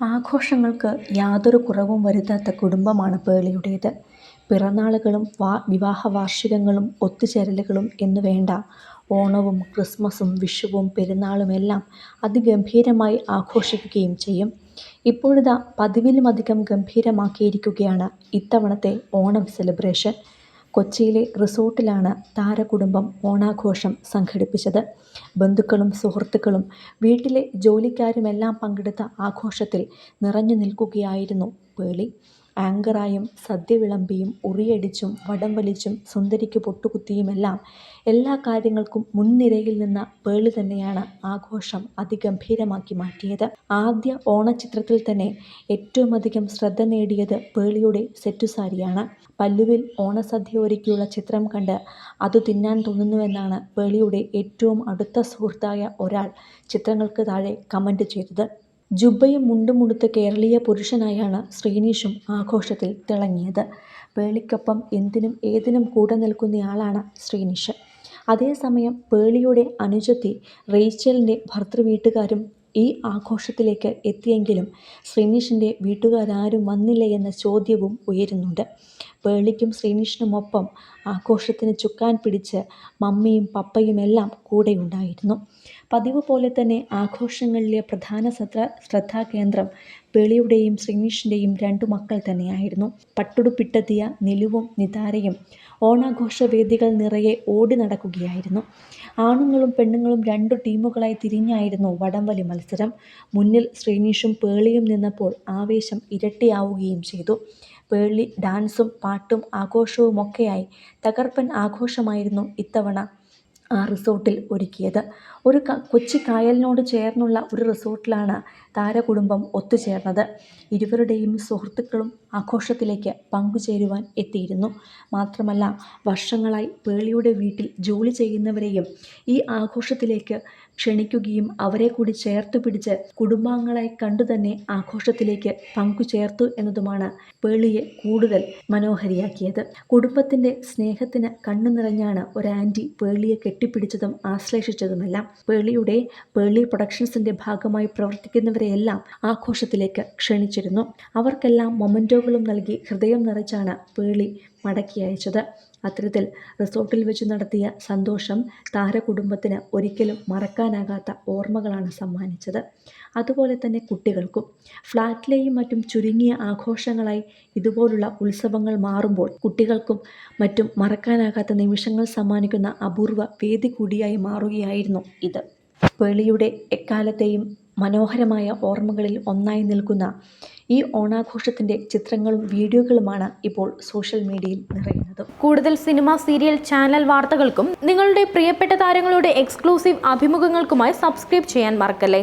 ആഘോഷങ്ങൾക്ക് യാതൊരു കുറവും വരുത്താത്ത കുടുംബമാണ് പേളിയുടേത്. പിറന്നാളുകളും വിവാഹ വാർഷികങ്ങളും ഒത്തുചേരലുകളും എന്നുവേണ്ട ഓണവും ക്രിസ്മസും വിഷുവും പെരുന്നാളുമെല്ലാം അതിഗംഭീരമായി ആഘോഷിക്കുകയും ചെയ്യും. ഇപ്പോഴിതാ പതിവിലുമധികം ഗംഭീരമാക്കിയിരിക്കുകയാണ് ഇത്തവണത്തെ ഓണം സെലിബ്രേഷൻ. കൊച്ചിയിലെ റിസോർട്ടിലാണ് താരകുടുംബം ഓണാഘോഷം സംഘടിപ്പിച്ചത്. ബന്ധുക്കളും സുഹൃത്തുക്കളും വീട്ടിലെ ജോലിക്കാരുമെല്ലാം പങ്കെടുത്ത ആഘോഷത്തിൽ നിറഞ്ഞു നിൽക്കുകയായിരുന്നു പേളി. ആങ്കറായും സദ്യ വിളമ്പിയും ഉറിയടിച്ചും വടം വലിച്ചും സുന്ദരിക്ക് പൊട്ടുകുത്തിയുമെല്ലാം എല്ലാ കാര്യങ്ങൾക്കും മുൻനിരയിൽ നിന്ന പേളി തന്നെയാണ് ആഘോഷം അതിഗംഭീരമാക്കി മാറ്റിയത്. ആദ്യ ഓണചിത്രത്തിൽ തന്നെ ഏറ്റവുമധികം ശ്രദ്ധ നേടിയത് പേളിയുടെ സെറ്റുസാരിയാണ്. പല്ലുവിൽ ഓണസദ്യ ഒരുക്കിയുള്ള ചിത്രം കണ്ട് അത് തിന്നാൻ തോന്നുന്നുവെന്നാണ് പേളിയുടെ ഏറ്റവും അടുത്ത സുഹൃത്തായ ഒരാൾ ചിത്രങ്ങൾക്ക് താഴെ കമന്റ് ചെയ്തത്. ജുബ്ബയും മുണ്ടുമുടുത്ത് കേരളീയ പുരുഷനായാണ് ശ്രീനീഷും ആഘോഷത്തിൽ തിളങ്ങിയത്. പേളിക്കൊപ്പം എന്തിനും ഏതിനും കൂടെ നിൽക്കുന്നയാളാണ് ശ്രീനിഷ്. അതേസമയം പേളിയുടെ അനുജത്തി റെയ്ച്ചലിന്റെ ഭർതൃവീട്ടുകാരും ഈ ആഘോഷത്തിലേക്ക് എത്തിയെങ്കിലും ശ്രീനിഷിന്റെ വീട്ടുകാരാരും എന്ന ചോദ്യവും ഉയരുന്നുണ്ട്. പേളിക്കും ശ്രീനിഷിനുമൊപ്പം ആഘോഷത്തിന് ചുക്കാൻ പിടിച്ച് മമ്മിയും പപ്പയുമെല്ലാം കൂടെയുണ്ടായിരുന്നു. പതിവുപോലെ തന്നെ ആഘോഷങ്ങളിലെ പ്രധാന ശ്രദ്ധ ശ്രദ്ധാകേന്ദ്രം പേളിയുടെയും ശ്രീനിഷിന്റെയും രണ്ടു മക്കൾ തന്നെയായിരുന്നു. പട്ടുടുപ്പിട്ടെത്തിയ നിലുവും നിതാരയും ഓണാഘോഷവേദികൾ നിറയെ ഓടി നടക്കുകയായിരുന്നു ആണുങ്ങളും പെണ്ണുങ്ങളും രണ്ടു ടീമുകളായി തിരിഞ്ഞായിരുന്നു വടംവലി മത്സരം. മുന്നിൽ ശ്രീനീഷും പേളിയും നിന്നപ്പോൾ ആവേശം ഇരട്ടിയാവുകയും ചെയ്തു. പേളി ഡാൻസും പാട്ടും ആഘോഷവുമൊക്കെയായി തകർപ്പൻ ആഘോഷമായിരുന്നു ഇത്തവണ ആ റിസോർട്ടിൽ ഒരുക്കിയത്. ഒരു കൊച്ചി കായലിനോട് ചേർന്നുള്ള ഒരു റിസോർട്ടിലാണ് താരകുടുംബം ഒത്തുചേർന്നത്. ഇരുവരുടെയും സുഹൃത്തുക്കളും ആഘോഷത്തിലേക്ക് പങ്കുചേരുവാൻ എത്തിയിരുന്നു. മാത്രമല്ല വർഷങ്ങളായി പേളിയുടെ വീട്ടിൽ ജോലി ചെയ്യുന്നവരെയും ഈ ആഘോഷത്തിലേക്ക് ക്ഷണിക്കുകയും അവരെ കൂടി ചേർത്ത് ചേർത്തുപിടിച്ച് കുടുംബാംഗങ്ങളായി കണ്ടുതന്നെ ആഘോഷത്തിലേക്ക് പങ്കുചേർത്തു എന്നതുമാണ് പേളിയെ കൂടുതൽ മനോഹരിയാക്കിയത്. കുടുംബത്തിന്റെ സ്നേഹത്തിന് കണ്ണു നിറഞ്ഞാണ് ഒരു ആന്റി പേളിയെ കെട്ടിപ്പിടിച്ചതും ആശ്ലേഷിച്ചതുമെല്ലാം. പേളിയുടെ പേളി പ്രൊഡക്ഷൻസിന്റെ ഭാഗമായി പ്രവർത്തിക്കുന്നവരെയെല്ലാം ആഘോഷത്തിലേക്ക് ക്ഷണിച്ചിരുന്നു. അവർക്കെല്ലാം മൊമന്റോകളും നൽകി ഹൃദയം നിറച്ചാണ് പേളി മടക്കിയയച്ചത്. അത്തരത്തിൽ റിസോർട്ടിൽ വെച്ച് നടത്തിയ സന്തോഷം താര കുടുംബത്തിന് ഒരിക്കലും മറക്കാനാകാത്ത ഓർമ്മകളാണ് സമ്മാനിച്ചത്. അതുപോലെ തന്നെ കുട്ടികൾക്കും. ഫ്ളാറ്റിലെയും മറ്റും ചുരുങ്ങിയ ആഘോഷങ്ങളായി ഇതുപോലുള്ള ഉത്സവങ്ങൾ മാറുമ്പോൾ കുട്ടികൾക്കും മറ്റും മറക്കാനാകാത്ത നിമിഷങ്ങൾ സമ്മാനിക്കുന്ന അപൂർവ വേദി കൂടിയായി മാറുകയായിരുന്നു ഇത്. പേളിയുടെ എക്കാലത്തെയും മനോഹരമായ ഓർമ്മകളിൽ ഒന്നായി നിൽക്കുന്ന ഈ ഓണാഘോഷത്തിന്റെ ചിത്രങ്ങളും വീഡിയോകളുമാണ് ഇപ്പോൾ സോഷ്യൽ മീഡിയയിൽ നിറയുന്നത്. കൂടുതൽ സിനിമ, സീരിയൽ, ചാനൽ വാർത്തകൾക്കും നിങ്ങളുടെ പ്രിയപ്പെട്ട താരങ്ങളുടെ എക്സ്ക്ലൂസീവ് അഭിമുഖങ്ങൾക്കുമായി സബ്സ്ക്രൈബ് ചെയ്യാൻ മറക്കല്ലേ